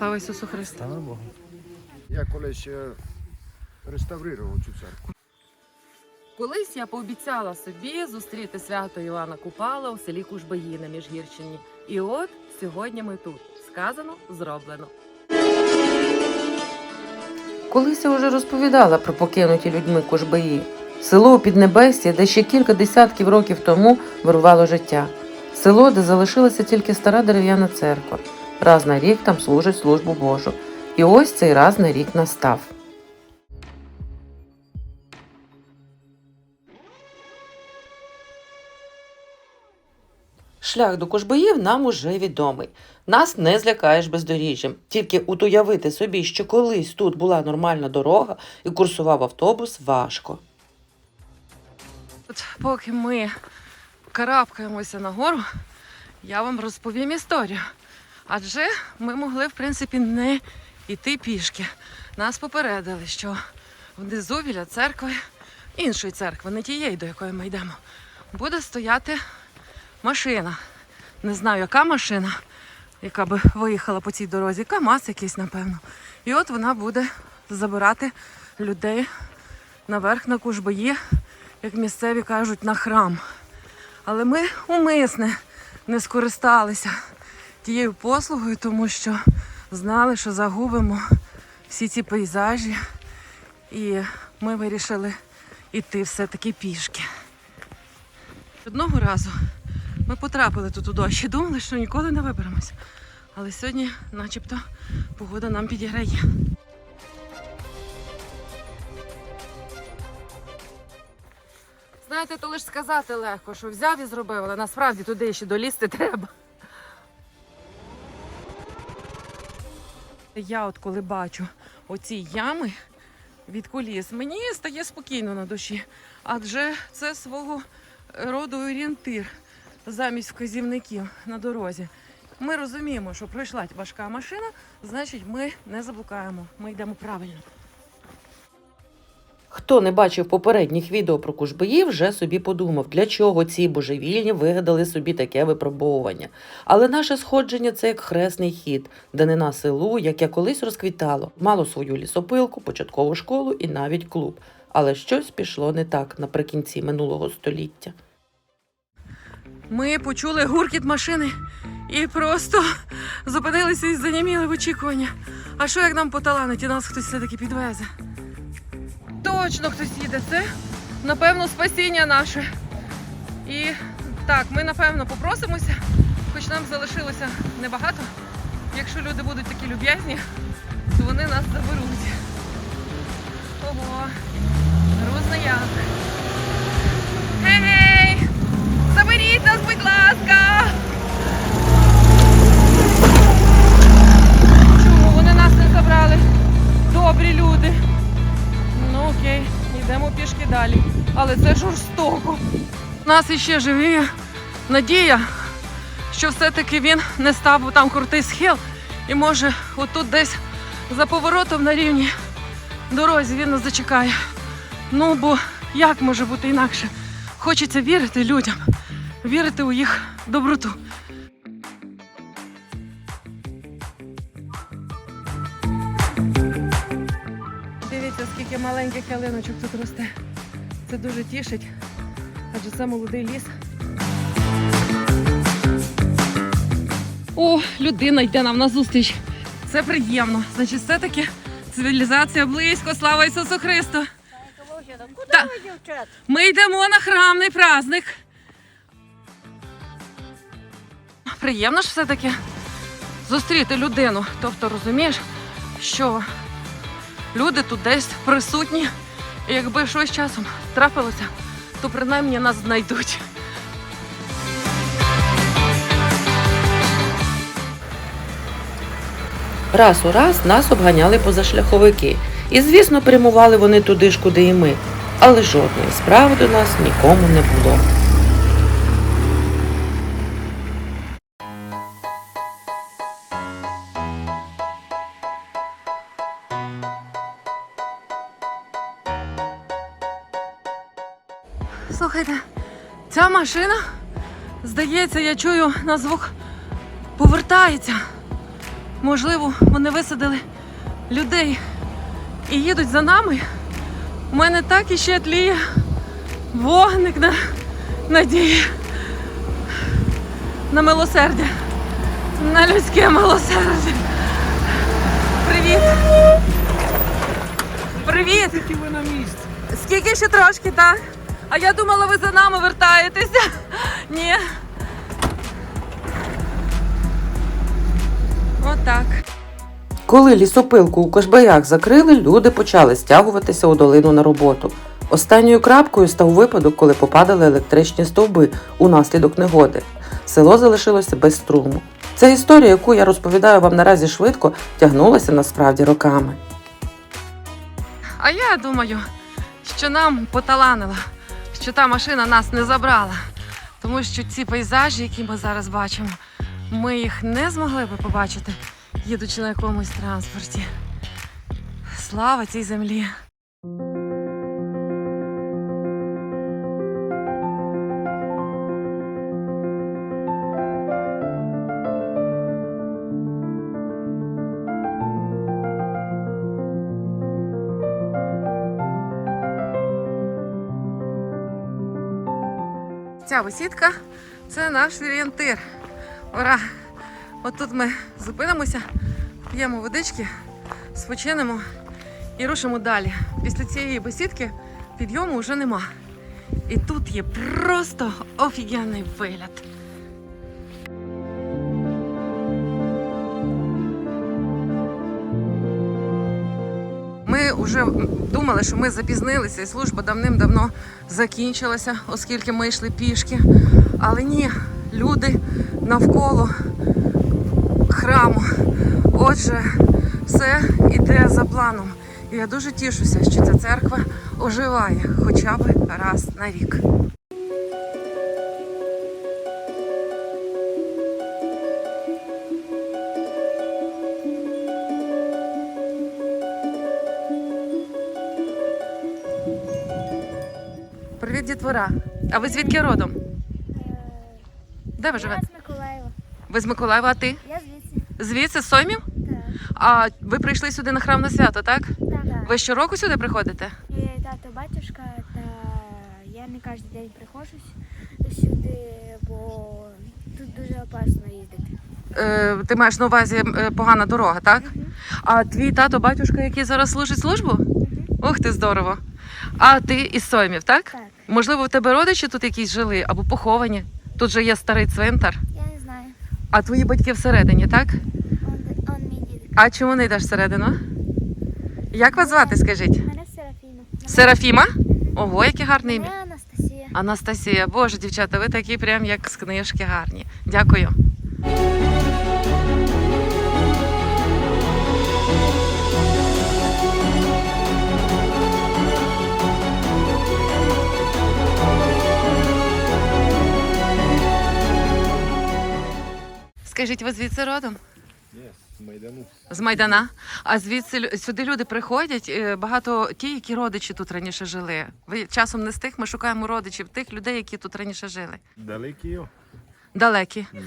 Слава Ісусу Христу! Слава Богу. Я колись реставрував цю церкву. Колись я пообіцяла собі зустріти свято Івана Купала у селі Кужбаї на Міжгірщині. І от сьогодні ми тут. Сказано, зроблено. Колись я вже розповідала про покинуті людьми Кужбаї. Село у Піднебесті, де ще кілька десятків років тому вирувало життя. Село, де залишилася тільки стара дерев'яна церква. Раз на рік там служить службу Божу. І ось цей раз на рік настав. Шлях до Кожбаїв нам уже відомий. Нас не злякаєш бездоріжжям. Тільки от уявити собі, що колись тут була нормальна дорога і курсував автобус, важко. От поки ми карабкаємося нагору, я вам розповім історію. Адже ми могли, в принципі, не йти пішки. Нас попередили, що внизу біля церкви, іншої церкви, не тієї, до якої ми йдемо, буде стояти машина. Не знаю, яка машина, яка би виїхала по цій дорозі. КАМАЗ якийсь, напевно. І от вона буде забирати людей наверх на кужбої, як місцеві кажуть, на храм. Але ми умисне не скористалися тією послугою, тому що знали, що загубимо всі ці пейзажі. І ми вирішили йти все-таки пішки. Одного разу ми потрапили тут у дощ і думали, що ніколи не виберемося. Але сьогодні, начебто, погода нам підіграє. Знаєте, то лише сказати легко, що взяв і зробив, але насправді туди ще долізти треба. Я от коли бачу оці ями від коліс, мені стає спокійно на душі, адже це свого роду орієнтир замість вказівників на дорозі. Ми розуміємо, що пройшла важка машина, значить ми не заблукаємо, ми йдемо правильно. Хто не бачив попередніх відео про кужбаї, вже собі подумав, для чого ці божевільні вигадали собі таке випробовування. Але наше сходження це як хресний хід, данина селу, яке колись розквітало, мало свою лісопилку, початкову школу і навіть клуб. Але щось пішло не так наприкінці минулого століття. Ми почули гуркіт машини і просто зупинилися і заніміли в очікування. А що як нам поталанить і нас хтось все-таки підвезе? Точно хтось їде. Це, напевно, спасіння наше. І так, ми напевно попросимося, хоч нам залишилося небагато. Якщо люди будуть такі люб'язні, то вони нас заберуть. Ого, грузна ягда. Гей! Заберіть нас, будь ласка! Чому вони нас не забрали? Добрі люди. Пішки далі. Але це жорстоко. У нас іще живі надія, що все-таки він не став, там крутий схил. І може отут десь за поворотом на рівні дорозі він нас зачекає. Ну бо як може бути інакше? Хочеться вірити людям, вірити у їх доброту. Маленьких ялиночок тут росте. Це дуже тішить, адже це молодий ліс. О, людина йде нам назустріч. Це приємно. Значить, все-таки цивілізація близько. Слава Ісусу Христу! Куди Та- ви, дівчат? Ми йдемо на храмний праздник. Приємно ж все-таки зустріти людину. Тобто розумієш, що люди тут десь присутні, і якби щось часом трапилося, то принаймні нас знайдуть. Раз у раз нас обганяли позашляховики. І, звісно, прямували вони туди ж, куди і ми. Але жодної справи до нас нікому не було. Слухайте, ця машина, здається, я чую на звук повертається. Можливо, вони висадили людей і їдуть за нами. У мене так іще тліє вогник на надії. На милосердя. На людське милосердя. Привіт! Привіт! Тільки ви на місці. Скільки ще трошки, так? А я думала, ви за нами вертаєтеся. Ні. Отак. Коли лісопилку у Кошбаях закрили, люди почали стягуватися у долину на роботу. Останньою крапкою став випадок, коли попадали електричні стовби унаслідок негоди. Село залишилося без струму. Ця історія, яку я розповідаю вам наразі швидко, тягнулася насправді роками. А я думаю, що нам поталанило, що та машина нас не забрала. Тому що ці пейзажі, які ми зараз бачимо, ми їх не змогли би побачити, їдучи на якомусь транспорті. Слава цій землі! Ця висітка це наш орієнтир. Ура! От тут ми зупинимося, п'ємо водички, спочинемо і рушимо далі. Після цієї бесідки підйому вже нема. І тут є просто офігенний вигляд. Ми вже думали, що ми запізнилися, і служба давним-давно закінчилася, оскільки ми йшли пішки. Але ні, люди навколо храму. Отже, все йде за планом. І я дуже тішуся, що ця церква оживає хоча б раз на рік. Дітвора. А ви звідки родом? Де ви Я живете? з Миколаєва. Ви з Миколаєва, а ти? Я звідси. Звідси з Соймів? Так. А ви прийшли сюди на храмне свято, так? Так. Ви щороку сюди приходите? І тато, батюшка, та я не кожен день приходжу сюди, бо тут дуже опасно їздити. Е, ти маєш на увазі е, погана дорога, так? А твій тато, батюшка, який зараз служить службу? Ух ти, здорово. А ти із Соймів, так? Так. Можливо, в тебе родичі тут якісь жили або поховані? Тут же є старий цвинтар. Я не знаю. А твої батьки всередині, так? Он, он мій дід. А чому не йдеш всередину? Як вас звати, скажіть? Мене Серафіна. Серафіма? Ого, яке гарне ім'я. Мене Анастасія. Анастасія, боже, дівчата, ви такі прям як з книжки гарні. Дякую. Скажіть, ви звідси родом? Ні, з Майдану. З Майдана. А звідси сюди люди приходять. е, Багато ті, які родичі тут раніше жили. Ви часом не з тих, ми шукаємо родичів тих людей, які тут раніше жили. Далекі. Далекі. Дів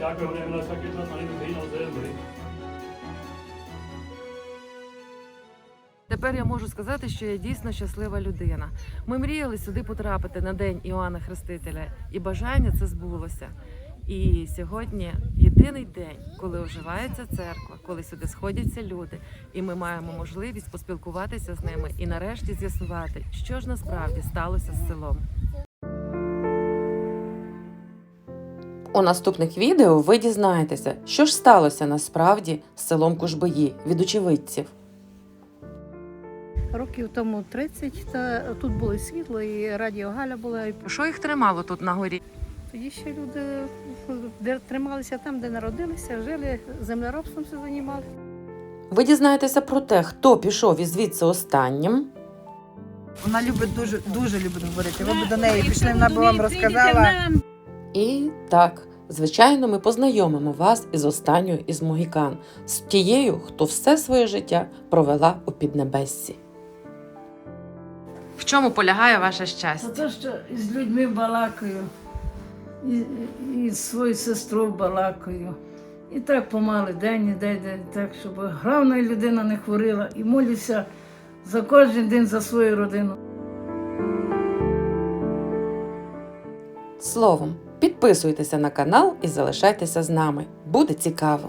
віку. А на всякий час, на небі на землі. Тепер я можу сказати, що я дійсно щаслива людина. Ми мріяли сюди потрапити на день Іоанна Хрестителя, і бажання це збулося. І сьогодні єдиний день, коли оживається церква, коли сюди сходяться люди, і ми маємо можливість поспілкуватися з ними і нарешті з'ясувати, що ж насправді сталося з селом. У наступних відео ви дізнаєтеся, що ж сталося насправді з селом Кужбаї від очевидців. Років тому 30, та тут було світло, і радіо Галя була. Що їх тримало тут на горі? тоді ще люди де трималися там, де народилися, жили, землеробством все займалися. Ви дізнаєтеся про те, хто пішов із звідси останнім. Вона любить дуже дуже любить говорити. Ви б до неї пішли, вона б вам розказала. І так, звичайно, ми познайомимо вас із останньою із могікан, з тією, хто все своє життя провела у Піднебессі. В чому полягає ваше Це щастя? те, що з людьми балакаю, і, і з своєю сестрою балакаю. І так помали день, і день, день, так, щоб головна людина не хворіла і молюся за кожен день за свою родину. Словом, підписуйтеся на канал і залишайтеся з нами. Буде цікаво!